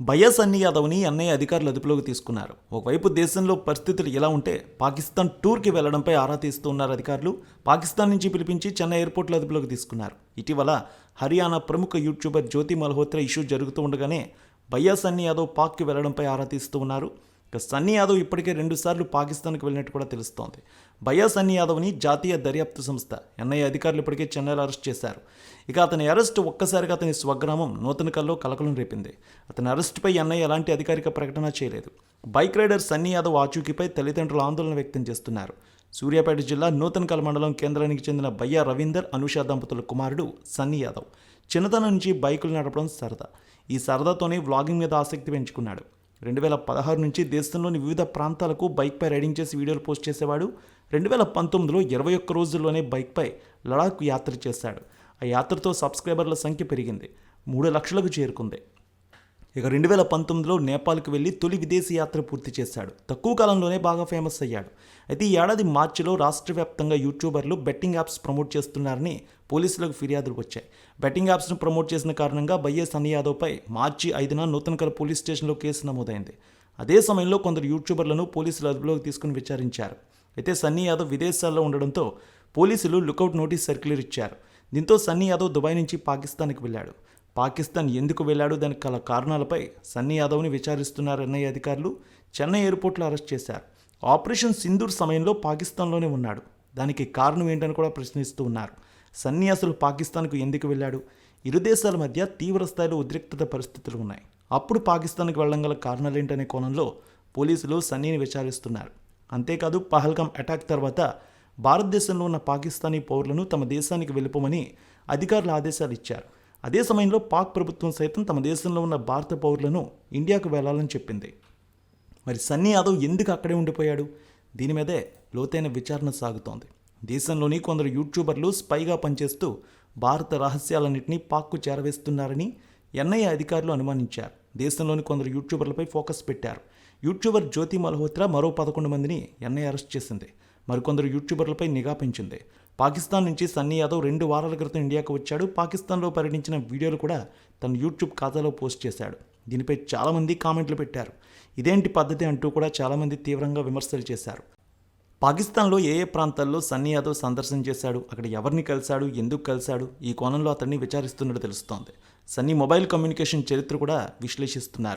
Bias అన్ని యాదవ్ని NI అధికారులు అదుపులోకి తీసుకున్నారు. ఒకవైపు దేశంలో పరిస్థితులు ఎలా ఉంటే పాకిస్తాన్ టూర్కి వెళ్ళడంపై ఆరా తీస్తున్నారు అధికారులు. పాకిస్తాన్ నుంచి పిలిపించి చెన్నై ఎయిర్పోర్ట్లో అదుపులోకి తీసుకున్నారు. ఇటీవల హర్యానా ప్రముఖ యూట్యూబర్ జ్యోతి మల్హోత్రా ఇష్యూ జరుగుతూ ఉండగానే భయ్యా యాదవ్ పాక్కి వెళ్ళడంపై ఆరా తీస్తూ ఉన్నారు. ఇక సన్నీ యాదవ్ ఇప్పటికే రెండుసార్లు పాకిస్తాన్కి వెళ్ళినట్టు కూడా తెలుస్తోంది. భయ్యా సన్నీ యాదవ్ని జాతీయ దర్యాప్తు సంస్థ ఎన్ఐఏ అధికారులు ఇప్పటికే చెన్నైలో అరెస్ట్ చేశారు. ఇక అతని అరెస్ట్ ఒక్కసారిగా అతని స్వగ్రామం నూతనకల్లో కలకలం రేపింది. అతని అరెస్టుపై ఎన్ఐఏ ఎలాంటి అధికారిక ప్రకటన చేయలేదు. బైక్ రైడర్ సన్నీ యాదవ్ ఆచూకీపై తల్లిదండ్రులు ఆందోళన వ్యక్తం చేస్తున్నారు. సూర్యాపేట జిల్లా నూతనకల్ మండలం కేంద్రానికి చెందిన బయ్యా రవీందర్ అనుష దంపతుల కుమారుడు సన్నీ యాదవ్ చిన్నతనం నుంచి బైకులు నడపడం సరదా. ఈ సరదాతోనే వ్లాగింగ్ మీద ఆసక్తి పెంచుకున్నాడు. రెండు వేల పదహారు నుంచి దేశంలోని వివిధ ప్రాంతాలకు బైక్పై రైడింగ్ చేసి వీడియోలు పోస్ట్ చేసేవాడు. రెండు వేల పంతొమ్మిదిలో ఇరవై ఒక్క రోజుల్లోనే బైక్పై లడాక్ యాత్ర చేశాడు. ఆ యాత్రతో సబ్స్క్రైబర్ల సంఖ్య పెరిగింది. మూడు లక్షలకు చేరుకుంది. ఇక రెండు వేల పంతొమ్మిదిలో నేపాల్కి వెళ్ళి తొలి విదేశీ యాత్ర పూర్తి చేశాడు. తక్కువ కాలంలోనే బాగా ఫేమస్ అయ్యాడు. అయితే ఈ ఏడాది మార్చిలో రాష్ట్ర వ్యాప్తంగా యూట్యూబర్లు బెట్టింగ్ యాప్స్ ప్రమోట్ చేస్తున్నారని పోలీసులకు ఫిర్యాదులు వచ్చాయి. బెట్టింగ్ యాప్స్ను ప్రమోట్ చేసిన కారణంగా బయ్యే సన్నీ యాదవ్పై మార్చి ఐదున నూతనకర పోలీస్ స్టేషన్లో కేసు నమోదైంది. అదే సమయంలో కొందరు యూట్యూబర్లను పోలీసులు అదుపులోకి తీసుకుని విచారించారు. అయితే సన్నీ యాదవ్ విదేశాల్లో ఉండడంతో పోలీసులు లుకౌట్ నోటీస్ సర్క్యులర్ ఇచ్చారు. దీంతో సన్నీ యాదవ్ దుబాయ్ నుంచి పాకిస్తాన్కి వెళ్ళాడు. పాకిస్తాన్ ఎందుకు వెళ్ళాడు దానికి గల కారణాలపై సన్నీ యాదవ్ని విచారిస్తున్నారు అధికారులు చెన్నై ఎయిర్పోర్ట్లో అరెస్ట్ చేశారు. ఆపరేషన్ సింధూర్ సమయంలో పాకిస్తాన్లోనే ఉన్నాడు. దానికి కారణం ఏంటని కూడా ప్రశ్నిస్తూ ఉన్నారు. సన్నీ అసలు పాకిస్తాన్కు ఎందుకు వెళ్ళాడు ఇరు దేశాల మధ్య తీవ్ర స్థాయిలో ఉద్రిక్తత పరిస్థితులు ఉన్నాయి. అప్పుడు పాకిస్తాన్కి వెళ్ళడం గల కారణాలేంటనే కోణంలో పోలీసులు సన్నీని విచారిస్తున్నారు. అంతేకాదు పహల్గాం అటాక్ తర్వాత భారతదేశంలో ఉన్న పాకిస్తానీ పౌరులను తమ దేశానికి వెళ్ళిపోమని అధికారులు ఆదేశాలు ఇచ్చారు. అదే సమయంలో పాక్ ప్రభుత్వం సైతం తమ దేశంలో ఉన్న భారత పౌరులను ఇండియాకు వెళ్ళాలని చెప్పింది. మరి సన్నీ యాదవ్ ఎందుకు అక్కడే ఉండిపోయాడు? దీని మీదే లోతైన విచారణ సాగుతోంది. దేశంలోని కొందరు యూట్యూబర్లు స్పైగా పనిచేస్తూ భారత రహస్యాలన్నింటినీ పాక్కు చేరవేస్తున్నారని ఎన్ఐఏ అధికారులు అనుమానించారు. దేశంలోని కొందరు యూట్యూబర్లపై ఫోకస్ పెట్టారు. యూట్యూబర్ జ్యోతి మల్హోత్రా మరో పదకొండు మందిని ఎన్ఐ అరెస్ట్ చేసింది. మరికొందరు యూట్యూబర్లపై నిఘా పెంచింది. పాకిస్తాన్ నుంచి సన్నీ యాదవ్ రెండు వారాల క్రితం ఇండియాకు వచ్చాడు. పాకిస్తాన్లో పర్యటించిన వీడియోలు కూడా తన యూట్యూబ్ ఖాతాలో పోస్ట్ చేశాడు. దీనిపై చాలామంది కామెంట్లు పెట్టారు. ఇదేంటి పద్ధతి అంటూ కూడా చాలామంది తీవ్రంగా విమర్శలు చేశారు. పాకిస్తాన్లో ఏ ఏ ప్రాంతాల్లో సన్నీ యాదవ్ సందర్శన చేశాడు? అక్కడ ఎవరిని కలిశాడు? ఎందుకు కలిశాడు? ఈ కోణంలో అతన్ని విచారిస్తున్నట్టు తెలుస్తోంది. సన్నీ మొబైల్ కమ్యూనికేషన్ చరిత్ర కూడా విశ్లేషిస్తున్నారు.